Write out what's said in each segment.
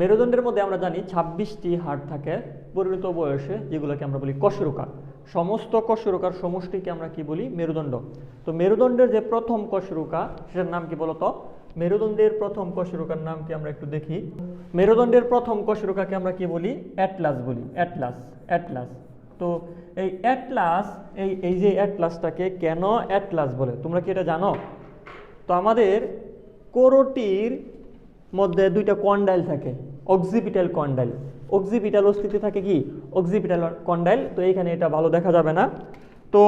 মেরুদণ্ডের মধ্যে আমরা জানি ছাব্বিশটি হাড় থাকে পরিণত বয়সে, যেগুলোকে আমরা বলি কশরুকা সমস্ত কশরুকার সমষ্টিকে আমরা কি বলি? মেরুদণ্ড। তো মেরুদণ্ডের যে প্রথম কশরুকা সেটার নাম কি বলতো? মেরুদণ্ডের প্রথম কশরুকার নাম কি আমরা একটু দেখি। মেরুদণ্ডের প্রথম কশরুকাকে আমরা কি বলি? অ্যাটলাস বলি। Atlas atlas. তো এই অ্যাটলাস, এই এই যে অ্যাটলাসটাকে কেন অ্যাটলাস বলে? তোমরা কি এটা জানো? তো আমাদের কোরোটির মধ্যে দুইটা কন্ডাইল থাকে অক্সিপিটাল কন্ডাইল অক্সিপিটাল অস্থিতি থাকে কি? অক্সিপিটাল কন্ডাইল তো এইখানে এটা ভালো দেখা যাবে না। তো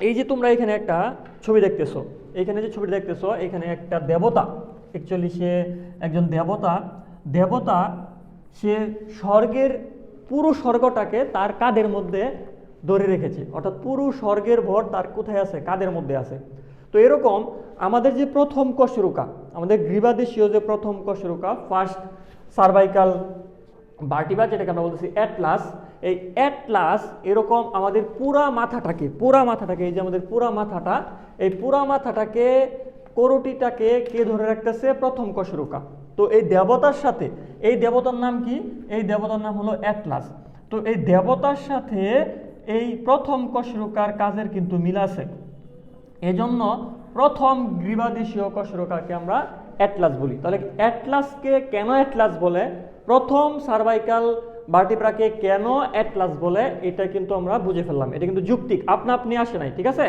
এই যে তোমরা এখানে একটা ছবি দেখতেছো এইখানে যে ছবিটা দেখতেছো, এখানে একটা দেবতা। অ্যাকচুয়ালি সে একজন দেবতা। দেবতা সে স্বর্গের পুরো স্বর্গটাকে তার কাদের মধ্যে ধরে রেখেছে। অর্থাৎ পুরো স্বর্গের ভর তার কোথায় আছে? কাদের মধ্যে আছে। তো এরকম আমাদের যে প্রথম কশরুকা, আমাদের গ্রীবাদেশীয় যে প্রথম কশরুকা ফার্স্ট সার্ভাইকাল বার্টিবা যেটাকে আমরা বলতেছি অ্যাটলাস এই অ্যাটলাস এরকম আমাদের পুরা মাথাটাকে পুরা মাথাটাকে, এই যে আমাদের পুরা মাথাটা, এই পুরা মাথাটাকে, করটিটাকে কে ধরে রাখতেছে? প্রথম কশরুকা। তো এই দেবতার সাথে, এই দেবতার নাম কি? এই দেবতার নাম হলো অ্যাটলাস তো এই দেবতার সাথে এই প্রথম কশরুকার কাজের কিন্তু মিল আছে। এজন্য প্রথম গ্রীবাদেশীয় কশরকাকে আমরা অ্যাটলাস বলি। তাহলে অ্যাটলাসকে কেন অ্যাটলাস বলে? প্রথম সার্ভাইকাল বার্টিপ্রাকে কেন অ্যাটলাস বলে? এটা কিন্তু আমরা বুঝে ফেললাম। এটা কিন্তু যুক্তিক আপনা আপনি আসে নাই, ঠিক আছে?